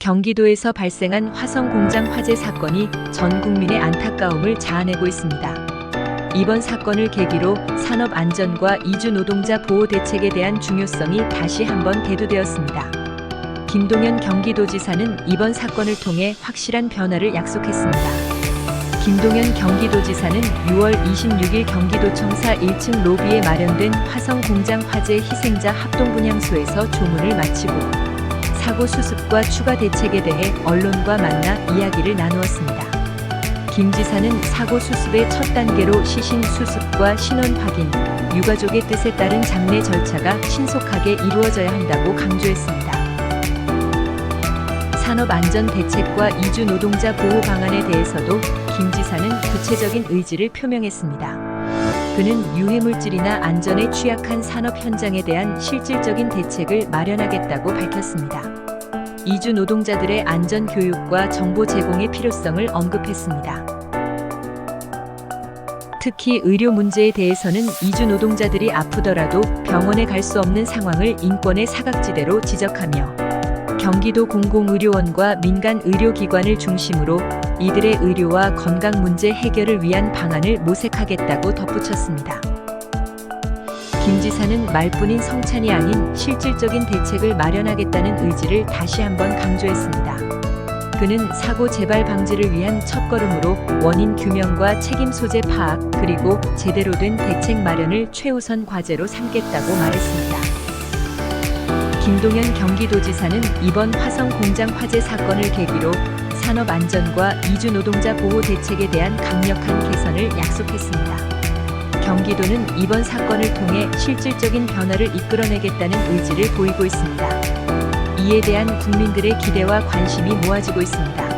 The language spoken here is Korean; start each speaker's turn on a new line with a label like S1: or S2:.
S1: 경기도에서 발생한 화성 공장 화재 사건이 전 국민의 안타까움을 자아내고 있습니다. 이번 사건을 계기로 산업 안전과 이주 노동자 보호 대책에 대한 중요성이 다시 한번 대두되었습니다. 김동연 경기도지사는 이번 사건을 통해 확실한 변화를 약속했습니다. 김동연 경기도지사는 6월 26일 경기도청사 1층 로비에 마련된 화성 공장 화재 희생자 합동분향소에서 조문을 마치고 사고 수습과 추가 대책에 대해 언론과 만나 이야기를 나누었습니다. 김 지사는 사고 수습의 첫 단계로 시신 수습과 신원 확인, 유가족의 뜻에 따른 장례 절차가 신속하게 이루어져야 한다고 강조했습니다. 산업안전 대책과 이주 노동자 보호 방안에 대해서도 김 지사는 구체적인 의지를 표명했습니다. 그는 유해물질이나 안전에 취약한 산업 현장에 대한 실질적인 대책을 마련하겠다고 밝혔습니다. 이주 노동자들의 안전 교육과 정보 제공의 필요성을 언급했습니다. 특히 의료 문제에 대해서는 이주 노동자들이 아프더라도 병원에 갈 수 없는 상황을 인권의 사각지대로 지적하며 경기도 공공의료원과 민간 의료기관을 중심으로 이들의 의료와 건강 문제 해결을 위한 방안을 모색하겠다고 덧붙였습니다. 김 지사는 말뿐인 성찬이 아닌 실질적인 대책을 마련하겠다는 의지를 다시 한번 강조했습니다. 그는 사고 재발 방지를 위한 첫걸음으로 원인 규명과 책임 소재 파악 그리고 제대로 된 대책 마련을 최우선 과제로 삼겠다고 말했습니다. 김동연 경기도지사는 이번 화성 공장 화재 사건을 계기로 산업 안전과 이주 노동자 보호 대책에 대한 강력한 개선을 약속했습니다. 경기도는 이번 사건을 통해 실질적인 변화를 이끌어내겠다는 의지를 보이고 있습니다. 이에 대한 국민들의 기대와 관심이 모아지고 있습니다.